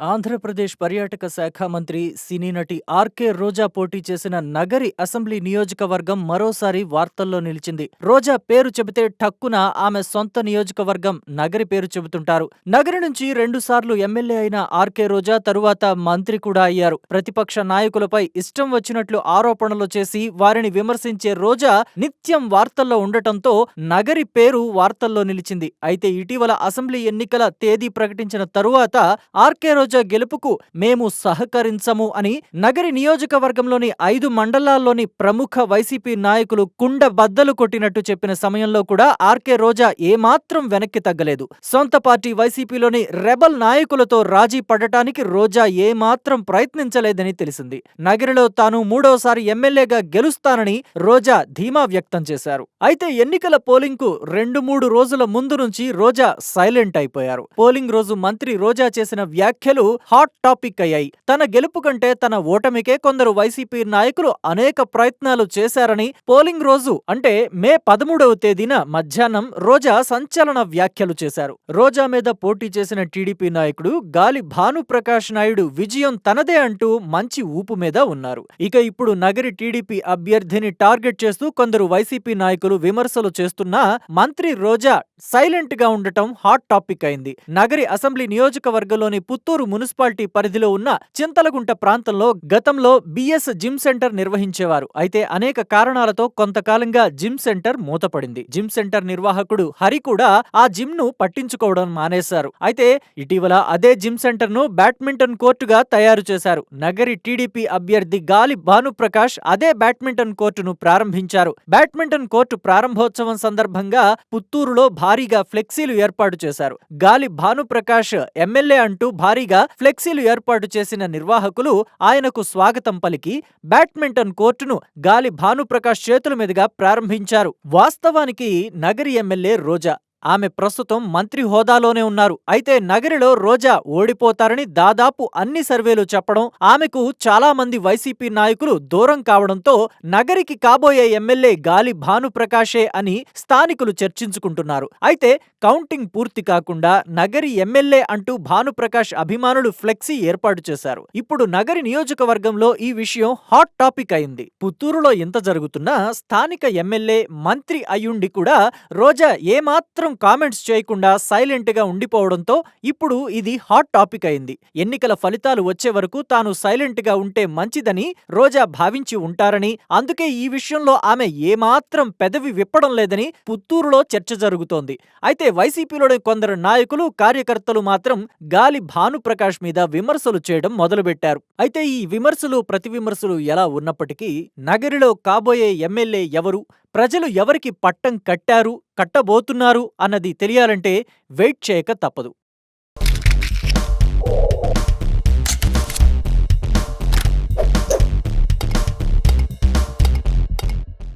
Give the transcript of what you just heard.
ఆంధ్రప్రదేశ్ పర్యాటక శాఖ మంత్రి సినీ నటి ఆర్కే రోజా పోటీ చేసిన నగరి అసెంబ్లీ నియోజకవర్గం మరోసారి వార్తల్లో నిలిచింది. రోజా పేరు చెబితే ఠక్కున ఆమె సొంత నియోజకవర్గం నగరి పేరు చెబుతుంటారు. నగరి నుంచి రెండుసార్లు ఎమ్మెల్యే అయిన ఆర్కే రోజా తరువాత మంత్రి కూడా అయ్యారు. ప్రతిపక్ష నాయకులపై ఇష్టం వచ్చినట్లు ఆరోపణలు చేసి వారిని విమర్శించే రోజా నిత్యం వార్తల్లో ఉండటంతో నగరి పేరు వార్తల్లో నిలిచింది. అయితే ఇటీవల అసెంబ్లీ ఎన్నికల తేదీ ప్రకటించిన తరువాత ఆర్కే రోజా గెలుపుకు మేము సహకరించము అని నగరి నియోజకవర్గంలోని ఐదు మండలాల్లోని ప్రముఖ వైసీపీ నాయకులు కుండ బద్దలు కొట్టినట్టు చెప్పిన సమయంలో కూడా ఆర్కే రోజా ఏమాత్రం వెనక్కి తగ్గలేదు. సొంత పార్టీ వైసీపీలోని రెబల్ నాయకులతో రాజీ పడటానికి రోజా ఏమాత్రం ప్రయత్నించలేదని తెలిసింది. నగరిలో తాను మూడోసారి ఎమ్మెల్యేగా గెలుస్తానని రోజా ధీమా వ్యక్తం చేశారు. అయితే ఎన్నికల పోలింగ్కు రెండు మూడు రోజుల ముందు నుంచి రోజా సైలెంట్ అయిపోయారు. పోలింగ్ రోజు మంత్రి రోజా చేసిన వ్యాఖ్యలు హాట్ టాపిక్ అయ్యాయి. తన గెలుపు కంటే తన ఓటమికే కొందరు వైసీపీ నాయకులు అనేక ప్రయత్నాలు చేశారని పోలింగ్ రోజు అంటే మే పదమూడవ తేదీన మధ్యాహ్నం రోజా సంచలన వ్యాఖ్యలు చేశారు. రోజా మీద పోటీ చేసిన టీడీపీ నాయకుడు గాలి భానుప్రకాష్ నాయుడు విజయం తనదే అంటూ మంచి ఊపు మీద ఉన్నారు. ఇక ఇప్పుడు నగరి టీడీపీ అభ్యర్థిని టార్గెట్ చేస్తూ కొందరు వైసీపీ నాయకులు విమర్శలు చేస్తున్నా మంత్రి రోజా సైలెంట్గా ఉండటం హాట్ టాపిక్ అయింది. నగరి అసెంబ్లీ నియోజకవర్గంలోని పుత్తూరు మున్సిపాలిటీ పరిధిలో ఉన్న చింతలగుంట ప్రాంతంలో గతంలో బిఎస్ జిమ్ సెంటర్ నిర్వహించేవారు. అయితే అనేక కారణాలతో కొంతకాలంగా జిమ్ సెంటర్ మూతపడింది. జిమ్ సెంటర్ నిర్వాహకుడు హరి కూడా ఆ జిమ్ను పట్టించుకోవడం మానేశారు. అయితే ఇటీవల అదే జిమ్ సెంటర్ను బ్యాడ్మింటన్ కోర్టుగా తయారు చేశారు. నగరి టీడీపీ అభ్యర్థి గాలి భానుప్రకాష్ అదే బ్యాడ్మింటన్ కోర్టును ప్రారంభించారు. బ్యాడ్మింటన్ కోర్టు ప్రారంభోత్సవం సందర్భంగా పుత్తూరులో భారీగా ఫ్లెక్సీలు ఏర్పాటు చేశారు. గాలి భానుప్రకాష్ ఎమ్మెల్యే అంటూ భారీగా ఫ్లెక్సీలు ఏర్పాటు చేసిన నిర్వాహకులు ఆయనకు స్వాగతం పలికి బ్యాడ్మింటన్ కోర్టును గాలి భానుప్రకాష్ చేతుల మీదుగా ప్రారంభించారు. వాస్తవానికి నగరి ఎమ్మెల్యే రోజా. ఆమె ప్రస్తుతం మంత్రి హోదాలోనే ఉన్నారు. అయితే నగరిలో రోజా ఓడిపోతారని దాదాపు అన్ని సర్వేలు చెప్పడం ఆమెకు చాలా మంది వైసీపీ నాయకులు దూరం కావడంతో నగరికి కాబోయే ఎమ్మెల్యే గాలి భానుప్రకాషే అని స్థానికులు చర్చించుకుంటున్నారు. అయితే కౌంటింగ్ పూర్తి కాకుండా నగరి ఎమ్మెల్యే అంటూ భానుప్రకాష్ అభిమానులు ఫ్లెక్సీ ఏర్పాటు చేశారు. ఇప్పుడు నగరి నియోజకవర్గంలో ఈ విషయం హాట్ టాపిక్ అయింది. పుత్తూరులో ఇంత జరుగుతున్నా స్థానిక ఎమ్మెల్యే మంత్రి అయ్యుండి కూడా రోజా ఏమాత్రం కామెంట్స్ చేయకుండా సైలెంట్గా ఉండిపోవడంతో ఇప్పుడు ఇది హాట్ టాపిక్ అయింది. ఎన్నికల ఫలితాలు వచ్చే వరకు తాను సైలెంట్గా ఉంటే మంచిదని రోజా భావించి ఉంటారని అందుకే ఈ విషయంలో ఆమె ఏమాత్రం పెదవి విప్పడం లేదని పుత్తూరులో చర్చ జరుగుతోంది. అయితే వైసీపీలోని కొందరు నాయకులు కార్యకర్తలు మాత్రం గాలి భానుప్రకాష్ మీద విమర్శలు చేయడం మొదలుపెట్టారు. అయితే ఈ విమర్శలు ప్రతి విమర్శలు ఎలా ఉన్నప్పటికీ నగరిలో కాబోయే ఎమ్మెల్యే ఎవరు? ప్రజలు ఎవరికి పట్టం కట్టారు? కట్టబోతున్నారు అన్నది తెలియాలంటే వెయిట్ చేయక తప్పదు.